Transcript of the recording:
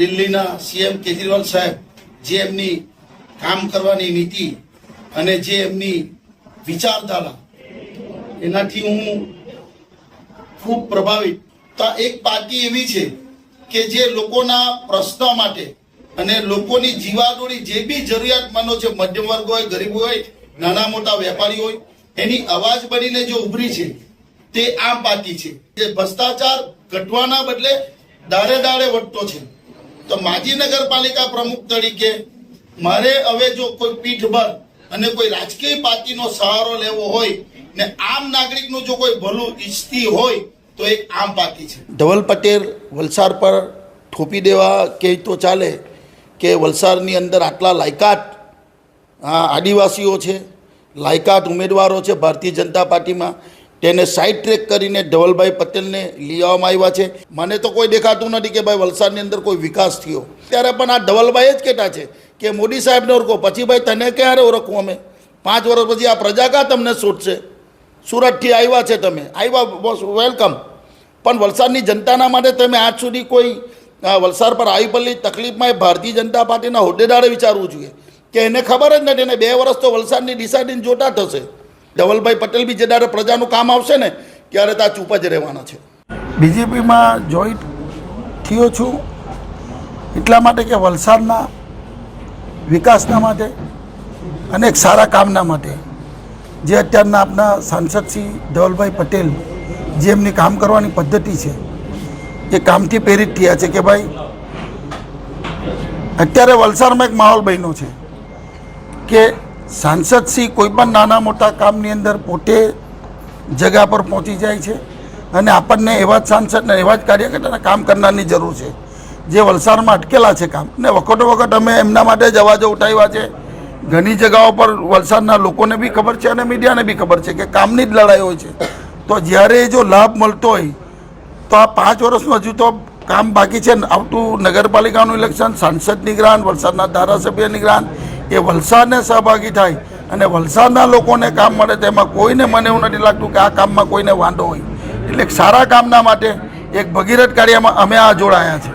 દિલ્હીના સીએમ કેજરીવાલ સાહેબ જે એમની કામ કરવાની નીતિ અને જે એમની વિચારધારા, એનાથી હું ખૂબ પ્રભાવિત. તો એક પાર્ટી એવી છે કે જે લોકોના પ્રશ્નો માટે અને લોકોની જીવાદોડી જે બી જરૂરિયાતમંદો છે, મધ્યમ વર્ગ હોય, ગરીબ હોય, નાના મોટા વેપારી હોય, એની અવાજ બનીને જે ઉભરી છે, તે આમ પાર્ટી છે. જે ભ્રષ્ટાચાર ઘટવાના બદલે દાડે દાડે વધતો છે. તો માજી નગરપાલિકા પ્રમુખ તરીકે મારે હવે જો કોઈ પીઠબળ અને કોઈ રાજકીય પાર્ટીનો સહારો લેવો હોય ને આમ નાગરિકનું જો કોઈ ભલું ઈચ્છતી હોય, તો એક આમ પાર્ટી છે. ધવલ પટેલ વલસાડ પર થોપી દેવા કે તો ચાલે કે વલસાડની અંદર આટલા લાયકાત આદિવાસીઓ છે, લાયકાત ઉમેદવારો છે ભારતીય જનતા પાર્ટીમાં તેને સાઇડ ટ્રેક કરીને ધવલભાઈ પટેલને લઈ આવવામાં આવ્યા છે. મને તો કોઈ દેખાતું નથી કે ભાઈ વલસાડની અંદર કોઈ વિકાસ થયો. ત્યારે પણ આ ધવલભાઈ જ કહેતા છે કે મોદી સાહેબને ઓળખો. પછી ભાઈ તને ક્યારે ઓળખવું અમે? પાંચ વર્ષ પછી આ પ્રજા કા તમને છૂટશે? સુરતથી આવ્યા છે તમે. આવ્યા બોસ વેલકમ પણ વલસાડની જનતાના માટે તમે આજ સુધી કોઈ વલસાડ પર આવી પડેલી તકલીફમાં એ ભારતીય જનતા પાર્ટીના હોદ્દેદારે વિચારવું જોઈએ. કે એને ખબર જ નથી ને બે વર્ષ તો વલસાડની ડિસાઇડિંગ જોતા થશે ધવલભાઈ પટેલ બી જે પ્રજાનું કામ આવશે ને, ત્યારે ત્યાં ચૂપ જ રહેવાના છે. બીજેપીમાં જોઈન્ટ થયો છું, એટલા માટે કે વલસાડના વિકાસના માટે અને એક સારા કામના માટે. જે અત્યારના આપના સાંસદ શ્રી ધવલભાઈ પટેલ, જે એમની કામ કરવાની પદ્ધતિ છે, એ કામથી પ્રેરિત થયા છે કે ભાઈ, અત્યારે વલસાડમાં એક માહોલ બન્યો છે કે સાંસદ શ્રી કોઈ પણ નાના મોટા કામની અંદર પોતે જગા પર પહોંચી જાય છે અને આપણને એવા જ સાંસદને એવા જ કાર્યકર્તાને કામ કરનારની જરૂર છે. જે વલસાડમાં અટકેલા છે કામ. ને વખતો વખત અમે એમના માટે જ અવાજો ઉઠાવ્યા છે. ઘણી જગાઓ પર વલસાડના લોકોને બી ખબર છે અને મીડિયાને બી ખબર છે કે કામની જ લડાઈ હોય છે. તો જ્યારે જો લાભ મળતો હોય, તો આ પાંચ વર્ષનું હજુ તો કામ બાકી છે આવતું નગરપાલિકાનું ઇલેક્શન સાંસદની નિગ્રાન વલસાડના ધારાસભ્યની ગ્રાન્ટ એ વલસાડને સહભાગી થાય અને વલસાડના લોકોને કામ મળે તેમાં કોઈને મને એવું નથી લાગતું કે આ કામમાં કોઈને વાંધો હોય. એટલે સારા કામના માટે એક ભગીરથ કાર્યમાં અમે આ જોડાયા છે.